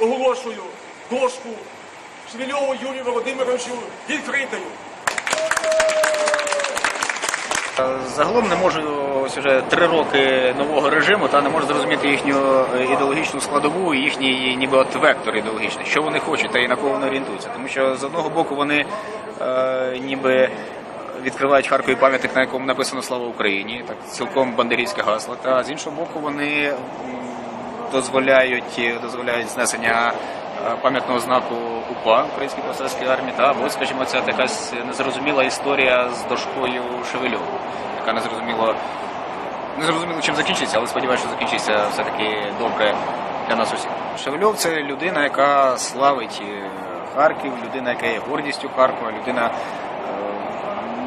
Оголошую дошку Швільову Юрію Володимировичу відкритою. Загалом не можу ось уже три роки нового режиму та не можу зрозуміти їхню е, ідеологічну складову, і їхній ніби от вектор ідеологічний, що вони хочуть та і на кого вони орієнтуються. Тому що з одного боку вони е, ніби відкривають Харкові пам'ятник, на якому написано Слава Україні, так цілком бандерівське гасло. Та з іншого боку, вони дозволяють дозволяють знесення е, пам'ятного знаку УПА Української повстанської армії, та або, скажімо, це якась незрозуміла історія з дошкою Шевельову, яка незрозуміло не зрозуміло, чим закінчиться, але сподіваюся, що закінчиться все-таки добре для нас усіх. Шевельов це людина, яка славить е, Харків, людина, яка є гордістю Харкова, людина, е,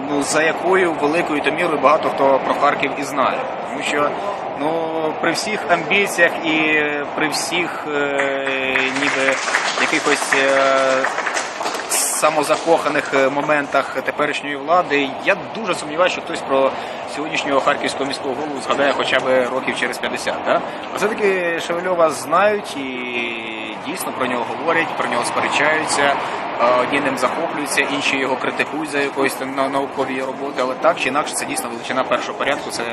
ну, за якою великою то мірою багато хто про Харків і знає. Тому що ну, при всіх амбіціях і при всіх е, ніби якихось е, самозакоханих е, моментах теперішньої влади, я дуже сумніваюся, що хтось про сьогоднішнього харківського міського голову згадає хоча б років через 50. Да? А все-таки Шевельова знають і дійсно про нього говорять, про нього сперечаються. Е, Одні ним захоплюються, інші його критикують за якоїсь там нау- наукові роботи, але так чи інакше це дійсно величина першого порядку, це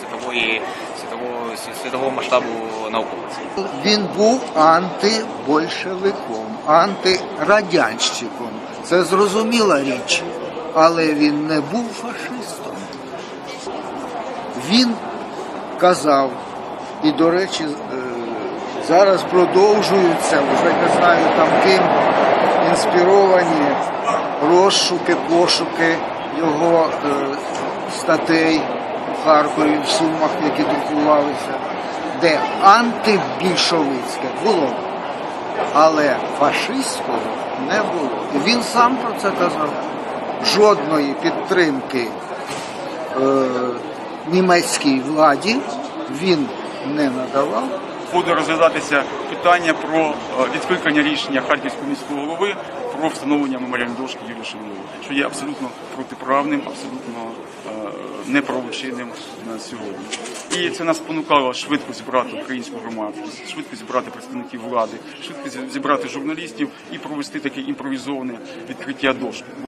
світової світового світового масштабу науковиці. Він був антибольшевиком, антирадянщиком. Це зрозуміла річ, але він не був фашистом. Він казав, і, до речі, е, зараз продовжуються, вже не знаю там ким інспіровані розшуки, пошуки його е, статей у Харкові, в Сумах, які друкувалися, де антибільшовицьке було, але фашистського не було. І він сам про це казав. Жодної підтримки е, німецькій владі він не надавав. Буде розглядатися питання про е, відкликання рішення Харківського міського голови про встановлення меморіальної дошки Юрію Шевельову, що є абсолютно протиправним, абсолютно е, неправочинним на сьогодні. І це нас спонукало швидко зібрати українську громадськість, швидко зібрати представників влади, швидко зібрати журналістів і провести таке імпровізоване відкриття дошки.